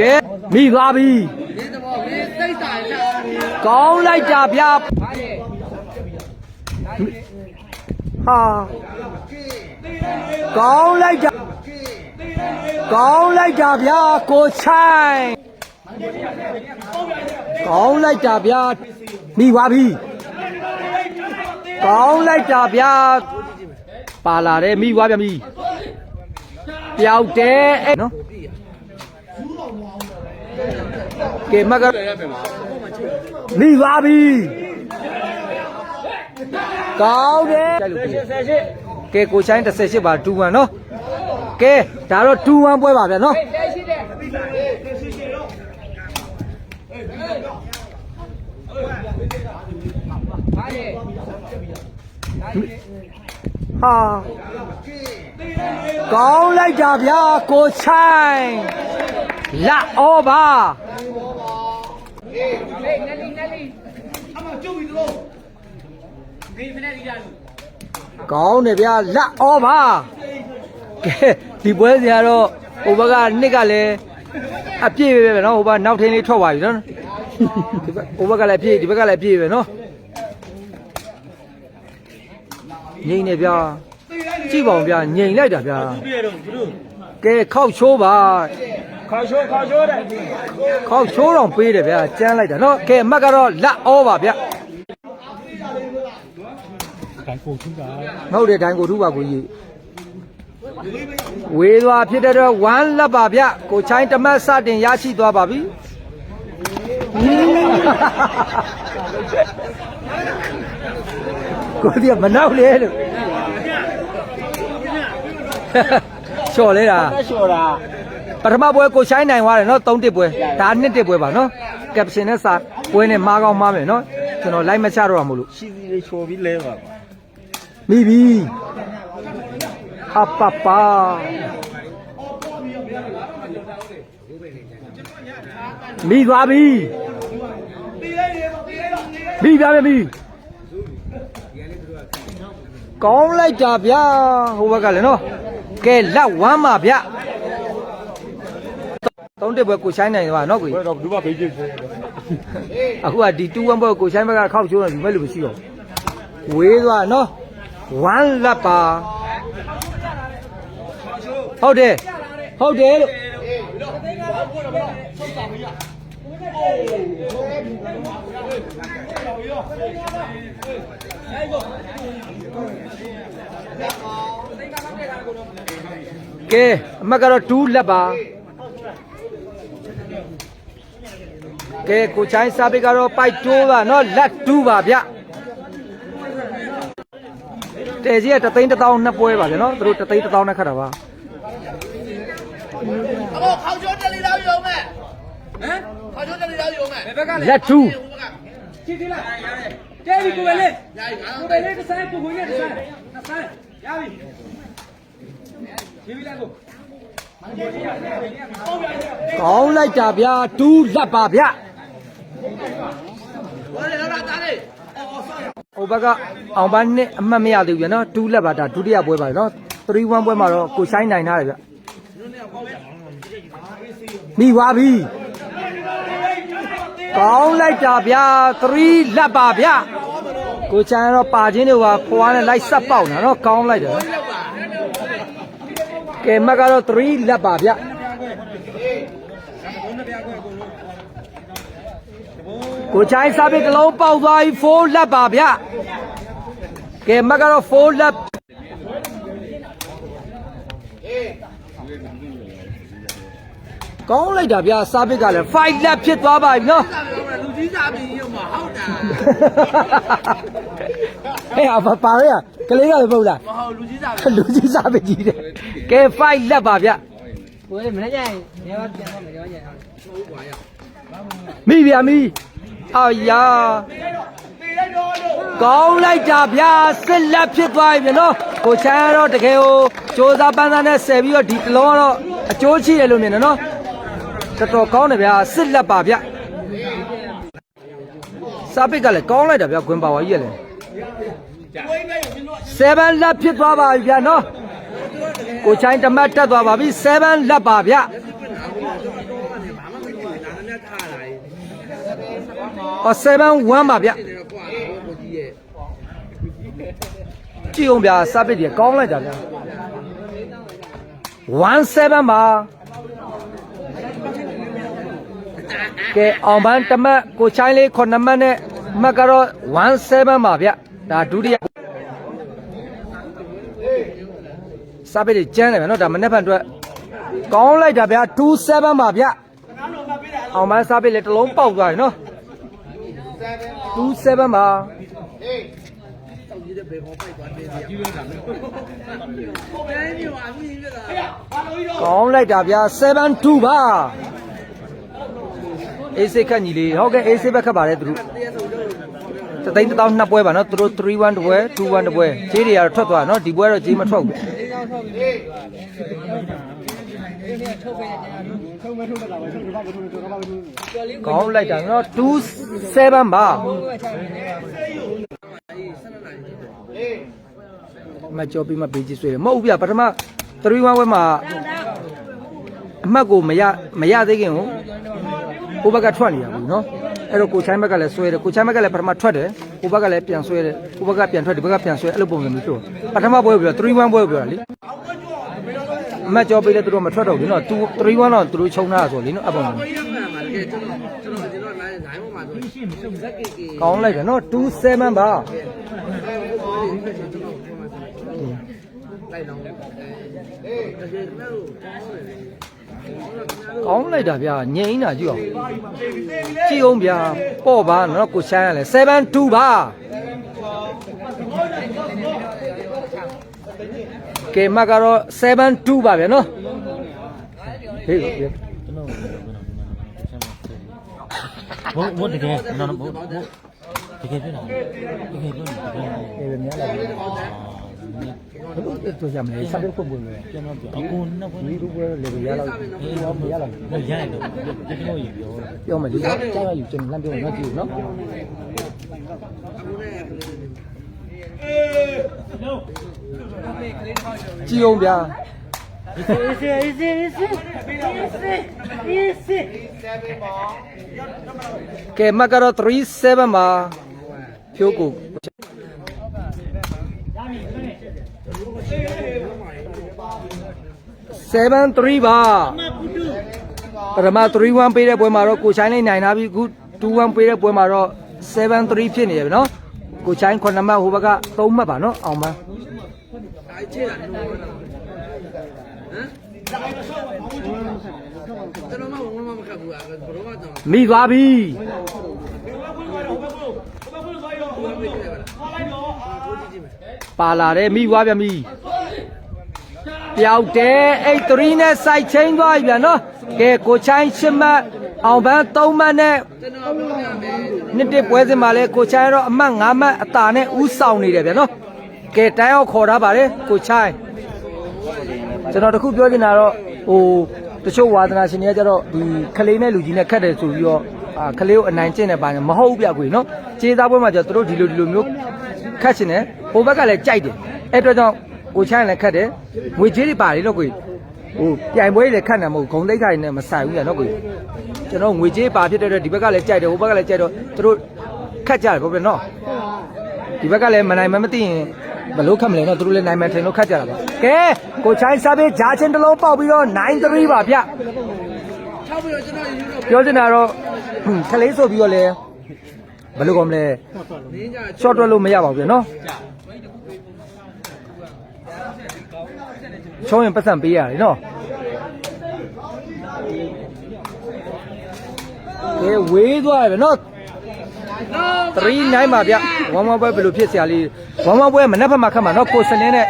ကဲမိသွားပြီကောင်းလိုက်တာဗျာဟာကောင်းလိုက်တာကောင်းလိုက်တာဗျာကိုချိုင်ကောင်းလိုက်တာဗျာမိသွားပြီကောင်းလိုက်တာဗျာပါလာတယ်မိသွားဗျာမိပျောက်တယ်အဲ့နော် ကဲမကမိပါပြီကောင်းတယ်ကဲကိုချိုင်း38ပါ21နော်ကဲဒါတော့21ပွဲပါဗျာနော်ဟာကောင်းလိုက်တာဗျာကိုချိုင်းလ က်ဩပါကောင်းတယ်ဗျာလက်ဩပါကဲဒီပွဲစီကတော့ဟိုဘက်ကနှစ်ကလည်းအပြည့်ပဲပဲနော်ဟိုဘက်နောက်ထင်းလေးထွက်သွားပြီနော်ဒီဘက်ဟိုဘက်ကလည်းပြည့်ဒီဘက်ကလည်းပြည့်ပဲနော်ငိမ့်နေဗျာကြည့်ပါဦးဗျာငိမ့်လိုက်တာဗျာကဲခောက်ချိုးပါ ခေါ်ရှိုးခေါ်ရှိုးတဲ့ခောက်ချိုးတော့ပေးတယ်ဗျာကျန်းလိုက်တာနော်ကဲအမတ်ကတော့လက်ဩပါဗျာခံကိုထူးတာဟုတ်တယ်ဒိုင်ကိုထူးပါကိုကြီးဝေးသွားဖြစ်တဲ့တော့ဝမ်းလက်ပါဗျကိုချိုင်းတမတ်စတင်ရရှိသွားပါပြီကိုဒီမနောက်လေလို့ချော်လဲတာတက်လျှော်တာ ပထမပွဲကိုချိုင်းနိုင်သွားတယ်နော်3တစ်ပွဲဒါ2တစ်ပွဲပါနော်ကပ်ရှင်နဲ့စာပွဲနဲ့မားကောင်းမားမယ်နော်ကျွန်တော်လိုက်မချတော့မှာမလို့ရှိစီလေးချော်ပြီးလဲပါမိပြီအပပါမိသွားပြီမိပြပြီမိကောင်းလိုက်တာဗျာဟိုဘက်ကလည်းနော်ကဲလက်ဝမ်းပါဗျာသုံး တစ်ပွဲကိုဆိုင်နိုင်ပါနော်ကိုကြီးဘယ်တော့ဘူးမဘေးကျင်းအခုကဒီ2 1ပွဲကိုဆိုင်ဘက်ကခောက်ချိုးနေပြီမဲ့လို့မရှိတော့ဘူးဝေးသွားနော်ဝမ်းလက်ပါဟုတ်တယ်ဟုတ်တယ်လို့ကဲအမတ်ကတော့2လက်ပါ ကဲကိုချိုင်းစာပေကတော့ပိုက်တိုးပါနော်လက်တူးပါဗျတဲကြီးကတသိန်းတစ်သောင်းနှစ်ပွဲပါလေနော်သူတို့တသိန်းတစ်သောင်းနဲ့ခတ်တာပါအမေခေါင်းကျော်တက်လေးတော့ရုံမဲ့ဟမ်ခေါင်းကျော်တက်လေးတော့ရုံမဲ့ဘယ်ဘက်ကလဲလက်တူးကြည့်ကြည့်လားတဲပြီကိုပဲလေကိုပဲလေတစ်ဆိုင်ကိုကိုကြီးတစ်ဆိုင်တစ်ဆိုင်ရပြီကြည့်ပြီလားကိုကောင်းလိုက်တာဗျာတူးလက်ပါဗျာ ဟိုလေတော့တာလေဟိုဘက်ကအောင်ပန်းနဲ့အမှတ်မရသေးဘူးဗျာနော်2လက်ပါဒါဒုတိယပွဲပါနော်3-1ပွဲမှာတော့ကိုဆိုင်နိုင်ထားတယ်ဗျမိသွားပြီကောင်းလိုက်တာဗျာ3လက်ပါဗျကိုချန်ကတော့ပါချင်းတွေပါဖွားနဲ့လိုက်ဆက်ပေါက်တာနော်ကောင်းလိုက်တယ်ကဲမက်ကတော့3လက်ပါဗျ ကိုချိုင်းစားပြီးတစ်လုံးပေါက်သွားပြီ4လက်ပါဗျကဲမက်ကတော့4လက်ကောင်းလိုက်တာဗျာစားပစ်ကလည်း5လက်ဖြစ်သွားပါပြီနော်လူကြီးစားပြီးရုံမှာဟုတ်တာဟဲ့အဖပါရကလေးကလည်းမဟုတ်လားမဟုတ်လူကြီးစားပြီးလူကြီးစားပစ်ကြီးတယ်ကဲ5လက်ပါဗျကိုယ်မနေ့ကျရင်နေပါပြန်တော့မယ်ကြောင်းကျင်အောင်မိဗျာမိ အာယာကောင်းလိုက်တာဗျာစစ်လက်ဖြစ်သွားပြီဗျနော်ကိုချမ်းကတော့တကယ်ကိုစ조사ပန်းသားနဲ့ဆယ်ပြီးတော့ဒီတလုံးကတော့အကျိုးရှိတယ်လို့မြင်တယ်နော်တော်တော်ကောင်းတယ်ဗျာစစ်လက်ပါဗျစားပစ်ကလည်းကောင်းလိုက်တာဗျခွင်ပါဝါကြီးရလေ7လက်ဖြစ်သွားပါပြီဗျာနော်ကိုချိုင်းတမတ်တက်သွားပါပြီ7လက်ပါဗျ ဟော71ပါဗျနေတော့ကွာကိုကြီးရဲ့ကြည့်အောင်ဗျာစပစ်တွေကောင်းလိုက်တာဗျာ17ပါကဲအောင်ပန်းတမတ်ကိုချိုင်းလေး9မှတ်နဲ့မှတ်ကတော့17ပါဗျဒါဒုတိယစပစ်တွေကျန်းတယ်ဗျာနော်ဒါမနေ့ဖန်အတွက်ကောင်းလိုက်တာဗျာ27ပါဗျအောင်ပန်းစပစ်လေးတစ်လုံးပေါက်သွားပြီနော် 27ပါကောင်းလိုက်တာဗျာ72ပါအေးစိတ်ခတ်ညီလေးဟုတ်ကဲ့အေးစိတ်ပဲခတ်ပါတယ်သူတို့တသိန်းတစ်သောင်းနှစ်ပွဲပါနော်သူတို့31တပွဲ21တပွဲခြေတွေကတော့ထွက်သွားနော်ဒီပွဲတော့ခြေမထွက်ဘူး လေးနဲ့ထုတ်ခဲ့ကြတာနော်ထုတ်မဲ့ထုတ်မဲ့တာပဲထုတ်တော့ဘာလို့ထုတ်တော့ဘာလို့ကောင်းလိုက်တာနော်27ပါမကြောပြီးမှဘေးကြီးဆွဲတယ်မဟုတ်ဘူးဗျပထမ3ဝဲမှာအမှတ်ကိုမရမရသေးခင်ကိုဟိုဘက်ကထွက်နေတာဘူးနော်အဲ့တော့ကိုချိုင်းဘက်ကလည်းဆွဲတယ်ကိုချိုင်းဘက်ကလည်းပထမထွက်တယ်ဟိုဘက်ကလည်းပြန်ဆွဲတယ်ဟိုဘက်ကပြန်ထွက်ဒီဘက်ကပြန်ဆွဲအဲ့လိုပုံစံမျိုးဖြစ်တယ်ပထမပွဲကိုပြော3 1ပွဲကိုပြောတာလေ အမှတ်ကြောပေးလဲသူတို့မထွက်တော့ဘူးနော်သူ3-1တော့သူတို့ချုံထားတာဆိုလေနော်အပေါ်မှာကောင်းလိုက်တယ်နော်27ပါကောင်းလိုက်တာဗျာငြိမ်းတာကြည့်အောင်ကြည့်အောင်ဗျာပေါ့ပါနော်ကိုရှာရလဲ72ပါ ကဲမကတော့72ပါဗျာနော်ဟေးဗျာဘုတ်ဘုတ်တကယ်နော်ဘုတ်ဘုတ်တကယ်ပြောတာတကယ်ပြောတာတကယ်အေးဗျာများလာပြီတို့ရမယ်စပ်ဖို့ပုံပဲကျွန်တော်ပြောအခုနှစ်ဘုတ်ဒီလိုပွဲလေရလာပြီမရလာဘူးတော့ရတယ်တော့ကျွန်တော်ရေပြောပြောမယ်ဒီကြားရယူကျွန်တော်လမ်းပြောနော်ကြည့်နော် ကြည့်အောင်ဗျာ easy easy easy easy easy ကဲမကတော့37ပါဖြိုးကို73ပါပထမ31ပေးတဲ့ပွဲမှာတော့ကိုချိုင်းလေးနိုင်လာပြီအခု21ပေးတဲ့ပွဲမှာတော့73ဖြစ်နေရပြီနော် ကိုချိုင်း9မှတ်ဟိုဘက်က3မှတ်ပါနော်အောင်ပါအားချေတာနော်ဟမ်ကျွန်တော်မှဝမ်းမမခတ်ဘူးအဲ့ဘရောမတော့မိသွားပြီဝမ်းမေးတယ်ဗျာကိုကြီးကြီးမယ်ပါလာတယ်မိသွားပြန်ပြီပျောက်တယ်အဲ့3နဲ့စိုက်ချင်းသွားပြီဗျာနော်ကဲကိုချိုင်း10မှတ် အောင်ပန်း3မှတ်နဲ့ကျွန်တော်ပြောပြမယ်နှစ်တစ်ပွဲစဉ်မှာလဲကိုချိုင်းကတော့အမှတ်9မှတ်အတာနဲ့ဥဆောင်နေတယ်ဗျာနော်ကဲတိုင်းအောင်ခေါ်ထားပါတယ်ကိုချိုင်းကျွန်တော်တခုပြောချင်တာတော့ဟိုတချို့ဝါသနာရှင်တွေကကျတော့ဒီခလေးနဲ့လူကြီးနဲ့ခတ်တယ်ဆိုပြီးတော့အာခလေးကိုအနိုင်ကျင့်နေပါနေမဟုတ်ဘူးဗျကွေနော်ခြေသားပွဲမှာကျတော့သူတို့ဒီလိုဒီလိုမျိုးခတ်ချင်တယ်ဟိုဘက်ကလည်းကြိုက်တယ်အဲ့အတွက်ကြောင့်ကိုချိုင်းလည်းခတ်တယ်ငွေကြေးတွေပါတယ်လို့ကွေ ဟိုပြိုင်ပွဲတွေလည်းခတ်နေမဟုတ်ဂုံသိက္ခာတွေနဲ့မဆိုင်ဘူးဗျာနော်ကွေကျွန်တော်ငွေကြေးပါဖြစ်တဲ့အတွက်ဒီဘက်ကလည်းကြိုက်တယ်ဟိုဘက်ကလည်းကြိုက်တော့သူတို့ခတ်ကြတယ်ပေါ့ဗျာနော်ဒီဘက်ကလည်းမနိုင်မမသိရင်ဘလို့ခတ်မလဲနော်သူတို့လည်းနိုင်မယ်ထင်လို့ခတ်ကြတာပါကဲကိုချိုင်းစားပေးဂျာချင်းတစ်လုံးပေါက်ပြီးတော့9-3ပါဗျထောက်ပြီးတော့ကျွန်တော်ယူတော့ပြောချင်တာတော့ဟွန်းခလေးဆိုပြီးတော့လည်းဘလို့ကောမလဲနင်းကြရှော့တွက်လို့မရပါဘူးဗျာနော် ချောရင်ပတ်စံပေးရတယ်နော်ကဲဝေးသွားပြီနော်3 9ပါဗျဝမ်ဝမ်ပွဲဘယ်လိုဖြစ်ဆရာလေးဝမ်ဝမ်ပွဲမနက်ဖက်မှာခတ်မှာနော်ကိုစလင်းနဲ့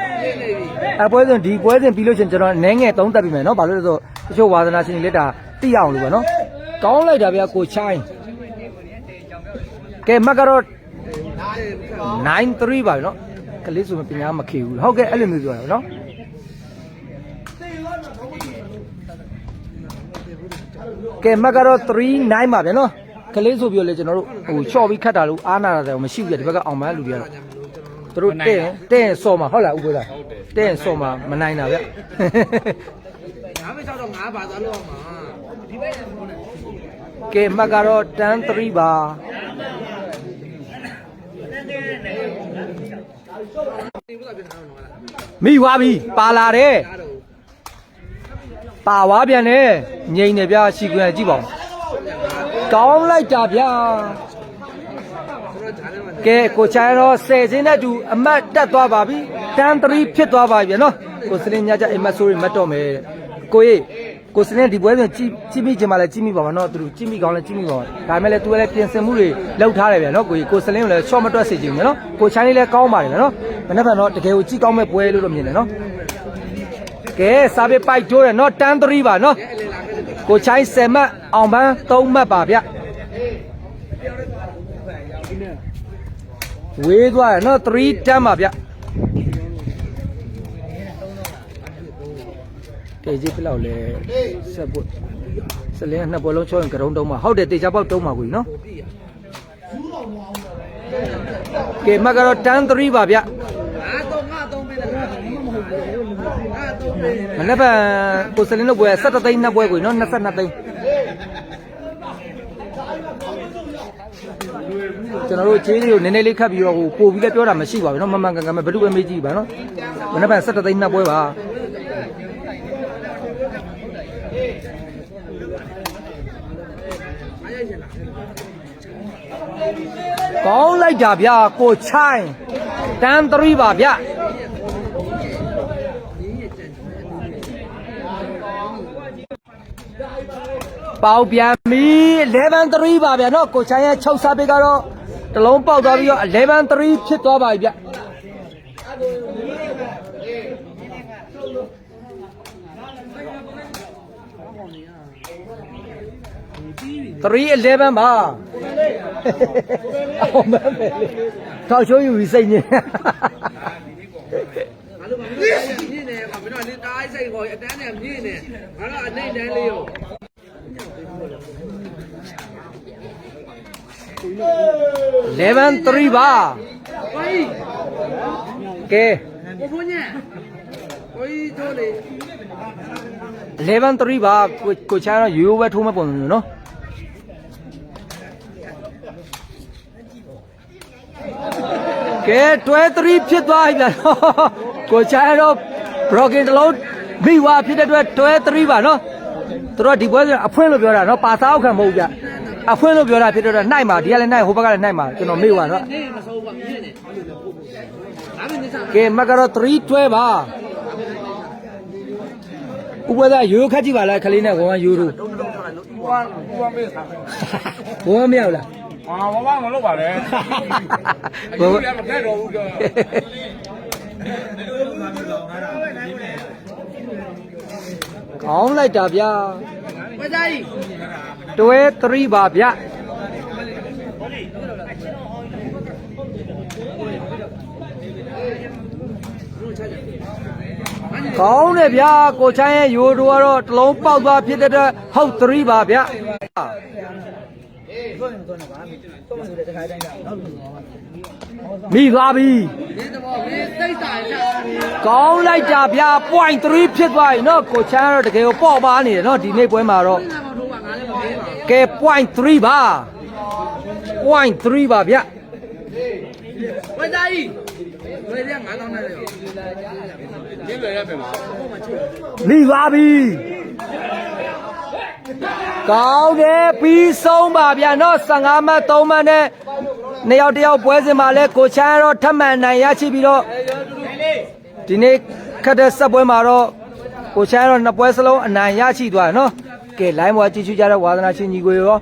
အပွဲစဉ်ဒီပွဲစဉ်ပြီးလို့ရှင်ကျွန်တော်နဲငယ်သုံးသက်ပြီမယ်နော်ဘာလို့လဲဆိုတချို့ဝါသနာရှင်တွေလက်တာတိရအောင်လို့ပဲနော်ကောင်းလိုက်တာဗျကိုချိုင်းကဲမကတော့93ပါဗျနော်ကလေးဆိုမပညာမခေဘူးဟုတ်ကဲ့အဲ့လိုမျိုးပြောတာနော် ကဲမက်ကတော့39ပါဗျနော်ကလေးဆိုပြီးတော့လေကျွန်တော်တို့ဟိုရှော့ပြီးခတ်တာလို့အားနာတာတော့မရှိဘူးပြဒီဘက်ကအောင်မန်းလူတွေကတော့သူတို့တဲ့တဲ့စော်မှာဟုတ်လားဥပ္ပဒါတဲ့စော်မှာမနိုင်တာဗျငါမချတော့ငါဘာသာလို့အောင်မှာဒီဘက်ကကဲမက်ကတော့တန်း3ပါမိွားပြီပါလာတယ် ပါသွားပြန်တယ်ငိမ့်နေဗျာရှီကွယ်ကြည့်ပါဦးကောင်းလိုက်တာဗျာကဲကိုချိုင်းတော့ဆယ်စင်းနဲ့တူအမတ်တက်သွားပါပြီတန်3ဖြစ်သွားပါပြီနော်ကိုစလင်းညကြအိမ်မက်ဆိုးတွေမတ်တော့မယ်ကိုကြီးကိုစလင်းဒီပွဲစဉ်ကြည့်ကြည့်မိချင်မှလည်းကြည့်မိပါပါနော်သူတို့ကြည့်မိကောင်းလည်းကြည့်မိပါပါဒါပေမဲ့လည်းသူကလည်းပြင်ဆင်မှုတွေလုပ်ထားတယ်ဗျာနော်ကိုကြီးကိုစလင်းကိုလည်း short မတွက်စေချင်ဘူးနော်ကိုချိုင်းလေးလည်းကောင်းပါတယ်ဗျာနော်မနေ့ကတော့တကယ်ကိုကြည့်ကောင်းမဲ့ပွဲလို့တော့မြင်တယ်နော် ကဲစာပေပိုက်တိုးတယ်နော်တန်း3ပါနော်ကိုချိုင်း10မှတ်အောင်ပန်း3မှတ်ပါဗျဝေးသွားတယ်နော်3တန်းပါဗျတေကြီးဘယ်လောက်လဲဆက်ဖို့စလင်းနှစ်ပွဲလုံးချောရင်ကရုံးတုံးမှာဟုတ်တယ်တေချာပေါက်တုံးမှာကိုကြီးနော်ကဲမကတော့တန်း3ပါဗျ ငါတော့ငါတော့ပေးတယ်ငါတော့ပေး မနေ့ကကိုစလင်းတို့ပွဲ17သိန်းနှစ်ပွဲကိုနော်22သိန်းကျွန်တော်တို့ခြေလေးကိုနည်းနည်းလေးခတ်ပြီးတော့ဟိုပို့ပြီးလည်းပြောတာမရှိပါဘူးเนาะမမှန်ကန်ကန်ပဲဘယ်သူပဲမေးကြည့်ပါเนาะမနေ့က17သိန်းနှစ်ပွဲပါကောင်းလိုက်တာဗျာကိုချိုင်းတန်း3ပါဗျာ ပေါက်ပြန်ပြီ11 3ပါဗျာနော်ကိုချိုင်းရဲ့6စားပေကတော့တလုံးပေါက်သွားပြီးတော့11 3ဖြစ်သွားပါပြီဗျ311ပါအောင်မမဲလေထောက်ချိုးယူပြီးစိတ်ညစ်ငါတို့ကမင်းတို့မြင့်နေကမင်းတို့လေးတားဆိုင်ကိုအတန်းနဲ့မြင့်နေငါတို့အနေတန်းလေးကို 11 3ပါဝိုင်းကဲကိုဖုန်းညက်ဝိုင်းတို့လေ11 3ပါကိုကိုချားတော့ရိုးရိုးပဲထိုးမဲ့ပုံစံမျိုးနော်ကဲတွဲ3ဖြစ်သွားပြီဗျာနော်ကိုချားတော့ broken တလုံးမိဝါဖြစ်တဲ့အတွက်တွဲ3ပါနော် သူတို့ကဒီပွဲကအဖွင့်လို့ပြောတာနော်ပါစားအောက်ခံမဟုတ်ဗျအဖွင့်လို့ပြောတာဖြစ်တဲ့အတွက်နိုင်ပါဒီကလည်းနိုင်ဟိုဘက်ကလည်းနိုင်ပါကျွန်တော်မိဝါနော်နေမစိုးပါမြင့်နေဒါမင်းနေစားကဲမကတော့3တွဲပါဥပဒေရိုးရိုးခတ်ကြည့်ပါလားခလေးနဲ့ဝမ်းရိုးရိုးဝမ်းဝမ်းမေးစားဘဝမရောက်လားအာဝမ်းမလုပ်ပါနဲ့ဘဝရမခဲ့တော့ဘူးကြော ကောင်းလိုက်တာဗျာဝိုင်းသားကြီးတွဲ3ပါဗျာကောင်းတယ်ဗျာကိုချမ်းရဲ့ရိုးတို့ကတော့တစ်လုံးပေါက်သွားဖြစ်တဲ့အတွက်ဟုတ်3ပါဗျာမိသွားပြီဒီတော့မင်းသိတာချကော င်းလိုက်တာဗျာ point 3ဖြစ်သွားပြီเนาะကိုချမ်းကတော့တကယ်ကိုပေါ့ပါနေတယ်เนาะဒီနေ့ပွဲမှာတော့ ငါမထိုးပါငါလည်းမပေးပါ ကဲ point 3ပါ point 3ပါဗျ ဝိုင်းသားကြီးဝိုင်းရငါတော့နေတယ် ဒီလိုရပြန်ပါ မိပါပြီကောင်းတယ်ပြီးဆုံးပါဗျာเนาะ15မှတ်3မှတ်နဲ့ နှစ်ယောက်တစ်ယောက်ပွဲစဉ်မှာလဲကိုချမ်းတော့ထပ်မံနိုင်ရရှိပြီးတော့ဒီနေ့ခက်တဲ့ဆက်ပွဲမှာတော့ကိုချမ်းတော့နှစ်ပွဲစလုံးအနိုင်ရရှိသွားတယ်နော်ကဲ line ပေါ်ကြည့်ရှုကြတဲ့ဝါသနာရှင်ညီကိုရော